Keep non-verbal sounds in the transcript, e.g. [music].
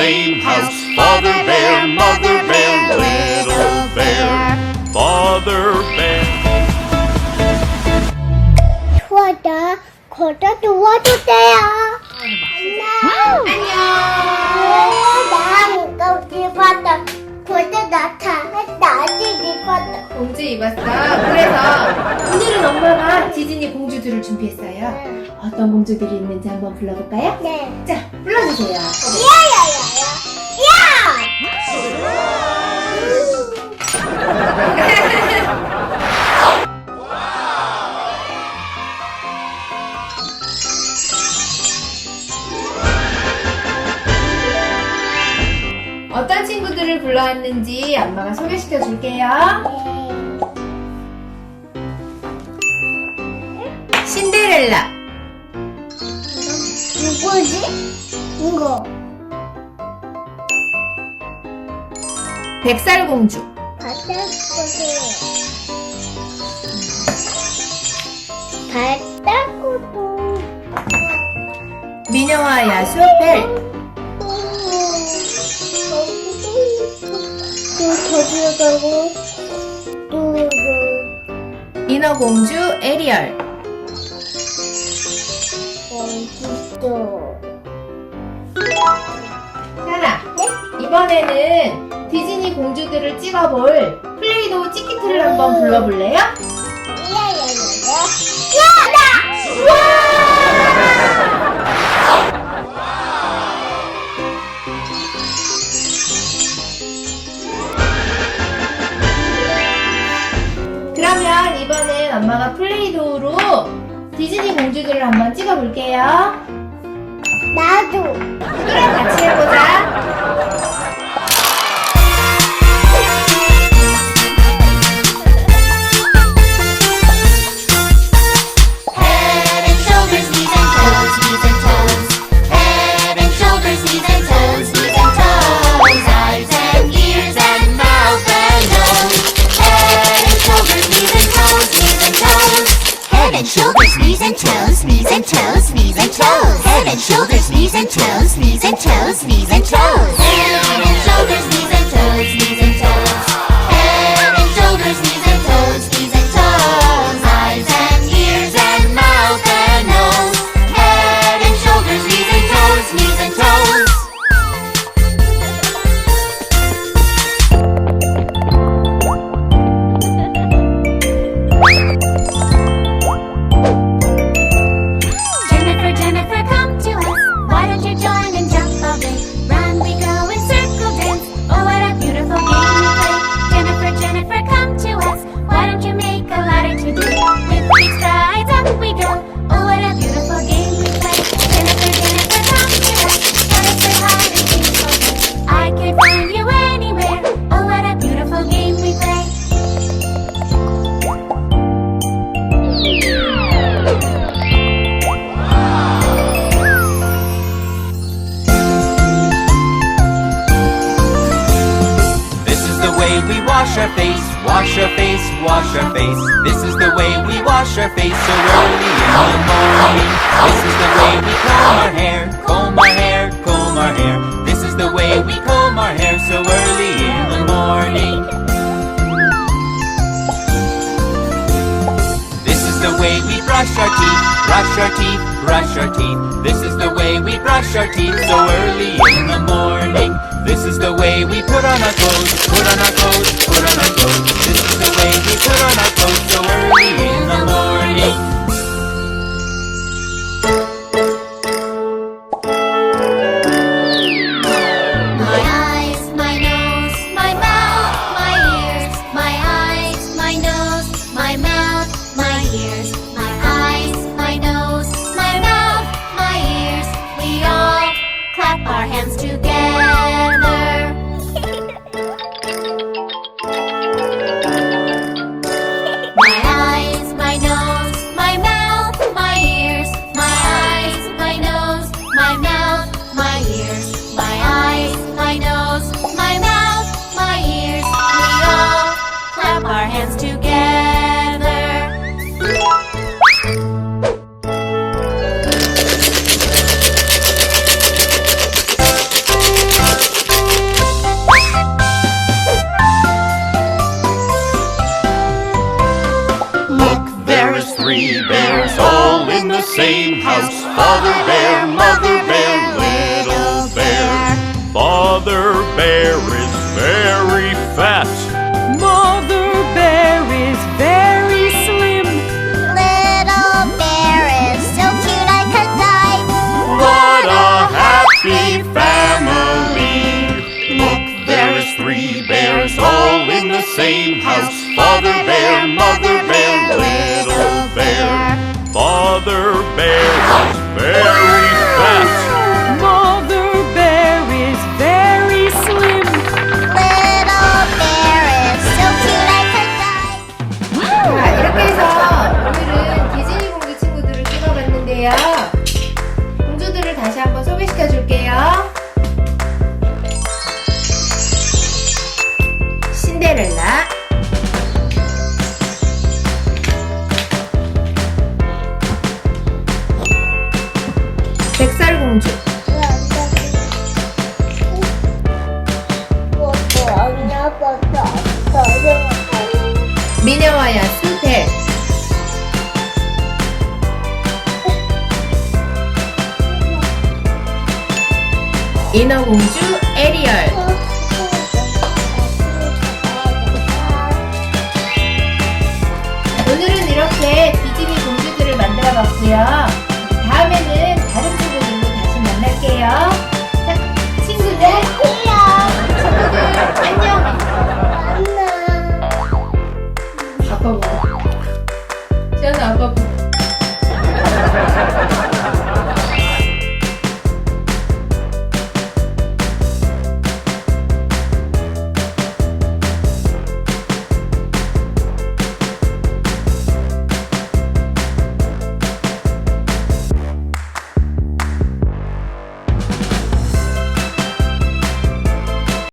same house. Father bear, mother bear, little bear. Father bear. 좋아다 거다 도와주세요. 안녕. 안녕. 나 입었다. 거다 나타났다. 아직 입었다. 공주 입었어. 그래서 오늘은 엄마가 디즈니 공주들을 준비했어요. 어떤 공주들이 있는지 한번 불러볼까요? 네. 자, 불러주세요. 야야야야. 야! [laughs] 어떤 친구들을 불러왔는지 엄마가 소개시켜 줄게요. 신데렐라, 누구지? 이거. 백설공주, 바닥고도. 바닥고도. 미녀와 야수, 벨, 또 들어가고 또 인어공주, 에리얼, 또 하나. 이번에는 디즈니 공주들을 찍어볼 플레이도우 찌키트를 한번 불러볼래요? 그러면 이번엔 엄마가 플레이도우로 디즈니 공주들을 한번 찍어볼게요. 나도 그래, 같이 해보자. Wash our face, wash our face, wash our face. This is the way we wash our face so early in the morning. This is the way we comb our hair, comb our hair, comb our hair. This is the way we comb our hair so early in the morning. This is the way we brush our teeth, brush our teeth, brush our teeth. This is the way we brush our teeth so early in the morning. This is the way we put on our clothes, put on our clothes, put on our Father bear, mother bear, little bear. Father bear is very fat. Mother bear is very slim. Little bear is so cute I could die. What a happy family! Look, there is three bears all in the same house. Father bear, mother bear, little bear. Father bear 찍어봤는데요. 공주들을 다시 한번 소개시켜 줄게요. 신데렐라, 백설 공주, 미녀와 야수 벨, 인어공주 에리얼. 오늘은 이렇게 디즈니 공주들을 만들어 봤고요. 다음에는 다른 친구들로 다시 만날게요. 자, 친구들 안녕 안녕. 아빠 뭐? 보고 지연아 아빠 보고